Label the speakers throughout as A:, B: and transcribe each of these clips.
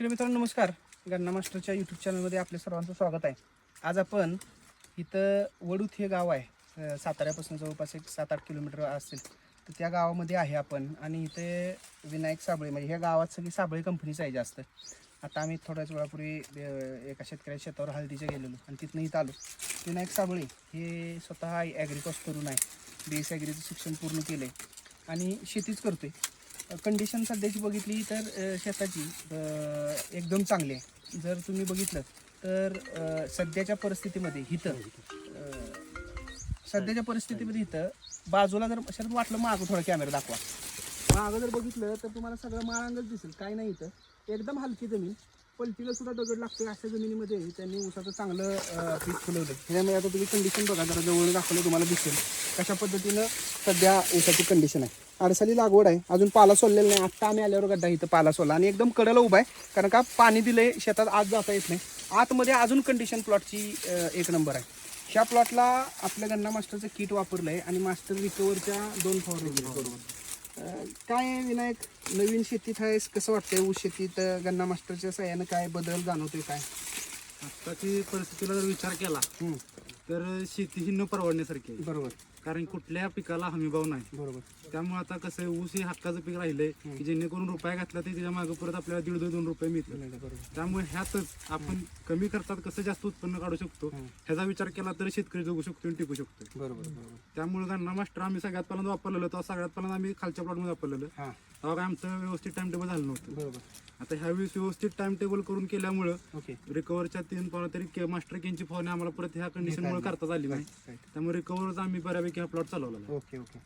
A: शेतकरी मित्रांनो नमस्कार. गन्ना मास्टरच्या यूट्यूब चॅनलमध्ये आपल्या सर्वांचं स्वागत आहे. आज आपण इथं वडूत हे गाव आहे. साताऱ्यापासून जवळपास एक सात आठ किलोमीटर असेल. तर त्या गावामध्ये आहे आपण. आणि इथे विनायक साबळे म्हणजे ह्या गावात सगळी साबळे कंपनीच आहे जास्त. आता आम्ही थोड्याच वेळापूर्वी एका शेतकऱ्याच्या शेतावर हळदीच्या गेलेलो आणि तिथनं इथं आलो. विनायक साबळे हे स्वतः ॲग्रिकॉस करून आहे. बी एस ॲग्रीचं शिक्षण पूर्ण केलं आहे आणि शेतीच करतो आहे कंडिशन सध्याची बघितली तर अ, शेताची अ, एकदम चांगली आहे. जर तुम्ही बघितलं तर अ, सध्याच्या परिस्थितीमध्ये इथं अ, सध्याच्या परिस्थितीमध्ये इथं बाजूला जर शरद वाटलं मागं थोडा कॅमेरा दाखवा. मागं जर बघितलं तर तुम्हाला सगळं माळांगच दिसेल. काय नाही इथं. एकदम हलकी जमीन. पलटीला सुद्धा दगड लागतोय अशा जमिनीमध्ये. त्यांनी ऊसाचं चांगलं अ, पीक फुलवलं त्यामुळे आता तुम्ही कंडिशन बघा. जरा जवळ दाखवलं तुम्हाला दिसेल. कशा पद्धतीनं सध्या ऊसाची कंडिशन आहे. अडसाली लागवड आहे. अजून पाला सोललेला नाही. आत्ता आम्ही आल्यावर गड्डा इथं पाला सोलला आणि एकदम कडेला उभा आहे. कारण का पाणी दिलंय शेतात आत जाता येत नाही. आतमध्ये अजून कंडिशन प्लॉटची एक नंबर आहे. ह्या प्लॉटला आपल्या गन्ना मास्टरचं किट वापरलं आहे आणि मास्टर रिकवरच्या दोन फवारणी केल्या बरोबर काय आहे विनायक? नवीन शेतीत आहेस कसं वाटतंय ऊस शेतीत? गन्ना मास्टरच्या सहाय्यानं काय बदल जाणवतोय काय?
B: आत्ताची परिस्थितीला जर विचार केला तर शेती ही न परवडण्यासारखी आहे.
A: बरोबर.
B: कारण कुठल्या पिकाला हमीभाव नाही.
A: बरोबर.
B: त्यामुळे आता कसं आहे ऊस हे हक्काचं पीक राहिलंय की जेणेकरून रुपया घातला तर त्याच्यामागे परत आपल्याला दीड दोन रुपये
A: बरोबर.
B: त्यामुळे ह्यातच आपण कमी खर्चात कसं जास्त उत्पन्न काढू शकतो ह्याचा विचार केला तर शेतकरी जगू शकतो आणि टिकू शकतो.
A: बरोबर बरोबर.
B: त्यामुळे गन्ना मास्टर आम्ही सगळ्यात पहिल्यांदा वापरलेलं तेव्हा सगळ्यात पहिल्यांदा आम्ही खालच्या प्लॉटमध्ये वापरलेलं.
A: हां.
B: तेव्हा काय आमचं व्यवस्थित टाइम टेबल झालं नव्हतं.
A: बरोबर.
B: आता ह्यावेळेस व्यवस्थित टाइम टेबल करून केल्यामुळं
A: ओके
B: रिकव्हरच्या तीन पावलं तरी मास्टर केनची फवारणी आम्हाला परत ह्या कंडिशनमुळे करता आली नाही. त्यामुळे रिकव्हरचा आम्ही बऱ्यापैकी हा प्लॉट चालवला आहे.
A: ओके ओके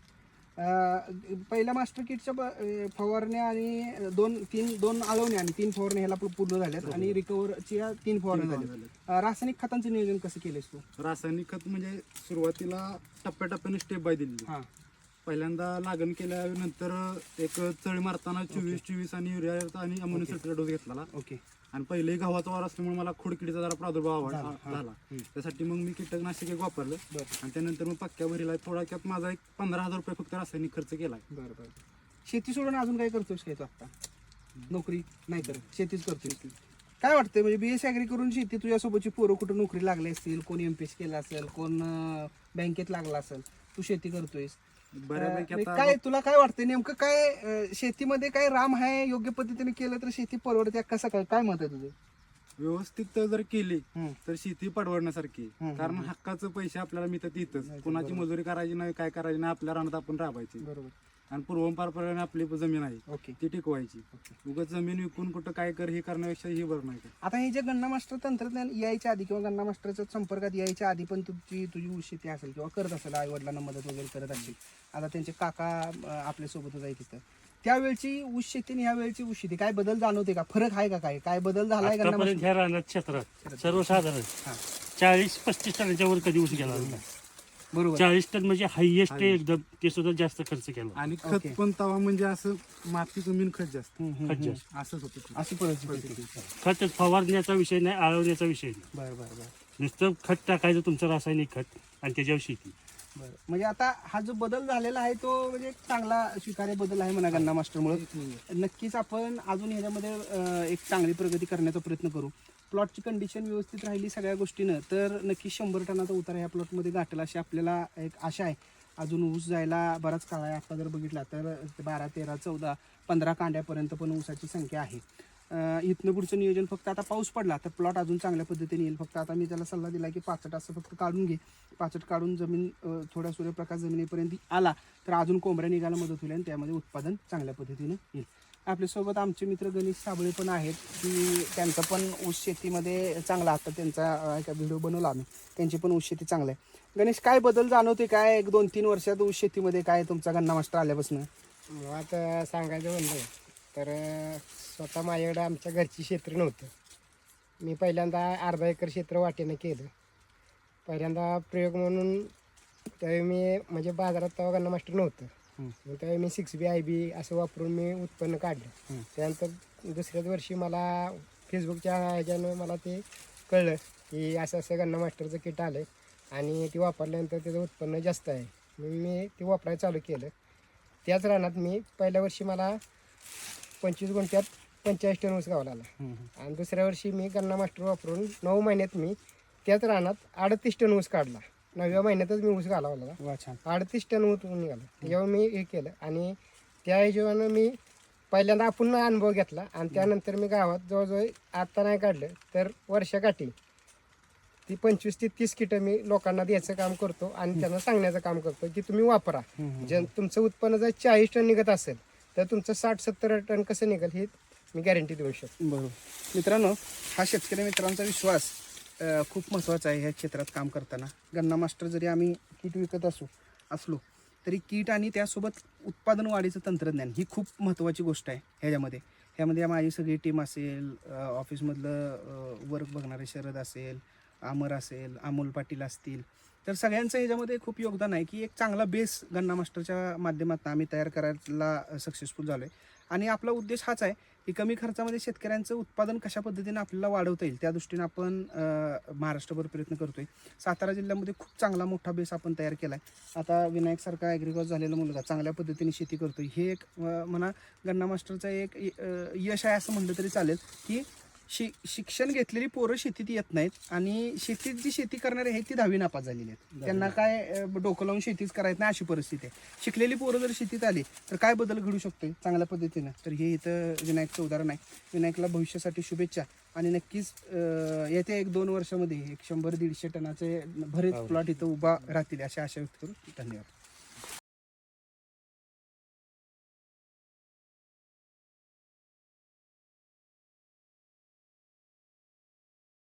A: अं, पहिल्या मास्टर किटच्या ब- अं, फवारण्या आणि दोन तीन दोन आळवण्या आणि तीन फवारण्या ह्याला पू- पूर्ण झाल्यात आणि रिकवरच्या तीन फवारण्या झाल्या अं, रासायनिक खतांचं नियोजन कसं केलंयस तू?
B: रासायनिक खत म्हणजे सुरुवातीला टप्प्याटप्प्याने स्टेप बाय दिली.
A: हां.
B: पहिल्यांदा लागण केल्यानंतर एक चळी मारताना चोवीस चोवीस आणि युरिया आणि अमोनियम सल्फेट डोस घेतला
A: ओके.
B: आणि पहिले गव्हाचा वार असल्यामुळे मला खोडकिडीचा जरा प्रादुर्भाव आवड- झाला. त्यासाठी मग मी कीटकनाशक एक वापरलं. आणि त्यानंतर मग पक्क्या भरीला थोडक्यात माझा एक पंधरा हजार रुपये फक्त रासायनिक खर्च केला
A: बरं बरं. शेती सोडून अजून काय करतोस काय तू आता नोकरी? नाही करत शेतीच करतोय काय वाटतंय? म्हणजे बीएस ॲग्री करून शेती तुझ्यासोबतची पोरं कुठं नोकरी लागली असतील? कोण एम पी एस केला असेल? कोण बँकेत लागला असेल? तू शेती करतोयस.
B: बऱ्यापैकी आता
A: काय तुला काय वाटतंय? नेमकं काय अं, शेतीमध्ये काय राम आहे योग्य पद्धतीने केलं तर शेती परवडते? कसं काय काय मत आहे तुझं?
B: व्यवस्थित जर केली
A: हम्म.
B: तर शेती परवडण्यासारखी.
A: हम्म,
B: कारण हक्काचं पैसे आपल्याला मिळतात इथंच. कोणाची मजुरी करायची नाही काय करायची नाही आपल्या रानात आपण राबायची.
A: बरोबर.
B: आणि पूर्वपारपराने आपली जमीन आहे
A: ओके.
B: ती टिकवायची. उगाच जमीन विकून कुठं काय कर हे करण्यापेक्षा हे बरं नाही का?
A: आता हे जे गन्ना मास्टर तंत्रज्ञान यायच्या आधी किंवा गन्ना मास्टरच्या संपर्कात यायच्या आधी पण तुमची तुझी ऊस शेती असेल किंवा करत असेल आई वडिलांना मदत वगैरे करत असेल आता त्यांचे काका आपल्यासोबतच आहे तिथं त्यावेळची ऊस शेती आणि ह्या वेळची ऊस शेती काय बदल जाणवते का? फरक आहे का काय? काय बदल झालाय
C: ह्या रानात क्षेत्रात सर्वसाधारण. चाळीस पस्तीस टनाच्या वर कधी ऊस गेला नाही.
A: बरोबर.
C: चाळीस टन म्हणजे हायएस्ट एकदम ते सुद्धा जास्त खर्च केला.
B: आणि. खत पण तवा म्हणजे असं माती जमीन खत जास्त.
A: हम्म, हम्म,
C: खत
A: हम्म.
C: जास्त.
B: असंच होतं ते.
A: अशी परिस्थिती होती.
C: खत फवारण्याचा विषय नाही आळवण्याचा विषय नाही.
A: बरं बरं बरं.
C: नुसतं खत टाकायचं तुमचं रासायनिक खत आणि त्याच्यावर शेती.
A: बरं. म्हणजे आता हा जो बदल झालेला आहे तो म्हणजे एक चांगला स्वीकार्य बदल आहे म्हणा गन्ना मास्टरमुळे. नक्कीच आपण अजून ह्याच्यामध्ये अं, एक चांगली प्रगती करण्याचा प्रयत्न करू. प्लॉटची कंडिशन व्यवस्थित राहिली सगळ्या गोष्टीनं तर नक्की शंभर टनाचा उतार ह्या प्लॉटमध्ये गाठेल अशी आपल्याला एक आशा आहे. अजून ऊस जायला बराच काळ आहे आता जर बघितला तर बारा तेरा चौदा पंधरा कांड्यापर्यंत पण ऊसाची संख्या आहे. इथनं पुढचं नियोजन फक्त आता पाऊस पडला तर प्लॉट अजून चांगल्या पद्धतीने येईल. फक्त आता मी त्याला सल्ला दिला की पाचट असं फक्त काढून घे. पाचट काढून जमीन थोडा सूर्यप्रकाश जमिनीपर्यंत आला तर अजून कोंबड्या निघायला मदत होईल आणि त्यामध्ये उत्पादन चांगल्या पद्धतीने येईल. आपल्यासोबत आमचे मित्र गणेश साबळे पण आहेत की त्यांचं पण ऊस शेतीमध्ये चांगला आता त्यांचा एका व्हिडिओ बनवला आम्ही. त्यांची पण ऊस शेती चांगलं आहे. गणेश काय बदल जाणवते काय एक दोन तीन वर्षात ऊस शेतीमध्ये काय तुमचा गन्ना मास्टर आल्यापासून?
D: आता सांगायचं म्हणलं तर स्वतः माझ्याकडे आमच्या घरची क्षेत्र नव्हतं. मी पहिल्यांदा अर्धा एकर क्षेत्र वाटेनं केलं. पहिल्यांदा प्रयोग म्हणून त्यावेळी मी म्हणजे बाजारात तेव्हा गन्ना मास्टर नव्हतं. मग त्यावेळी मी सिक्स बी आय बी असं वापरून मी उत्पन्न काढलं. त्यानंतर दुसऱ्याच वर्षी मला फेसबुकच्या ह्याच्यानं मला ते कळलं की असं असं गन्ना मास्टरचं किट आलं आणि ते वापरल्यानंतर त्याचं उत्पन्न जास्त आहे. मग मी ते वापरायला चालू केलं. त्याच रानात मी पहिल्या वर्षी मला पंचवीस गुंठ्यात पंचेचाळीस टन ऊस गावला आला. आणि दुसऱ्या वर्षी मी गन्ना मास्टर वापरून नऊ महिन्यात मी त्याच रानात अडतीस टन ऊस काढला. नवव्या महिन्यातच मी ऊस घालावला
A: वा छान.
D: अडतीस टन ऊस निघाला जेव्हा मी हे केलं आणि त्या हिशोबानं मी पहिल्यांदा आपण अनुभव घेतला आणि त्यानंतर मी गावात जवळजवळ आता नाही काढलं तर वर्षाकाठी ती पंचवीस ते तीस किटं मी लोकांना द्यायचं काम करतो आणि त्यांना सांगण्याचं काम करतो की तुम्ही वापरा. जर तुमचं उत्पन्न जर चाळीस टन निघत असेल तर तुमचं साठ सत्तर टन कसं निघेल हे मी गॅरंटी देऊ शकतो.
A: बरोबर. मित्रांनो हा शेतकरी मित्रांचा विश्वास खूप महत्त्वाचं आहे ह्या क्षेत्रात काम करताना. गन्ना मास्टर जरी आम्ही किट विकत असू असलो तरी किट आणि त्यासोबत उत्पादन वाढीचं तंत्रज्ञान ही खूप महत्त्वाची गोष्ट आहे ह्याच्यामध्ये. ह्यामध्ये माझी सगळी टीम असेल ऑफिसमधलं वर्क बघणारे शरद असेल अमर असेल अमोल पाटील असतील. तर सगळ्यांचं ह्याच्यामध्ये खूप योगदान आहे की एक चांगला बेस गन्ना मास्टरच्या माध्यमातून आम्ही तयार करायला सक्सेसफुल झालो आहे आणि आपला उद्देश हाच आहे की कमी खर्चामध्ये शेतकऱ्यांचं उत्पादन कशा पद्धतीने आपल्याला वाढवता येईल त्या दृष्टीने आपण महाराष्ट्रभर प्रयत्न करतोय. सातारा जिल्ह्यामध्ये खूप चांगला मोठा बेस आपण तयार केला आहे आता विनायकसारखा ॲग्रिकॉज झालेला मुलगा चांगल्या पद्धतीने शेती करतोय. हे एक म्हणा गन्ना मास्टरचं एक यश आहे असं म्हणलं तरी चालेल की शि शिक्षण घेतलेली पोरं शेतीत येत नाहीत आणि शेतीत जी शेती करणारे आहेत ती दहावी नापास झालेली आहेत. त्यांना काय अ, डोकं लावून शेतीच करायचं नाही अशी परिस्थिती आहे. शिकलेली पोरं जर शेतीत आली तर काय बदल घडू शकतोय? चांगल्या पद्धतीनं. तर हे इथं विनायकचं उदाहरण आहे विनायकला भविष्यासाठी शुभेच्छा. आणि नक्कीच अ, येत्या एक दोन वर्षामध्ये एक शंभर दीडशे टनाचे भरेच प्लॉट इथं उभा राहतील अशी आशा व्यक्त करू धन्यवाद.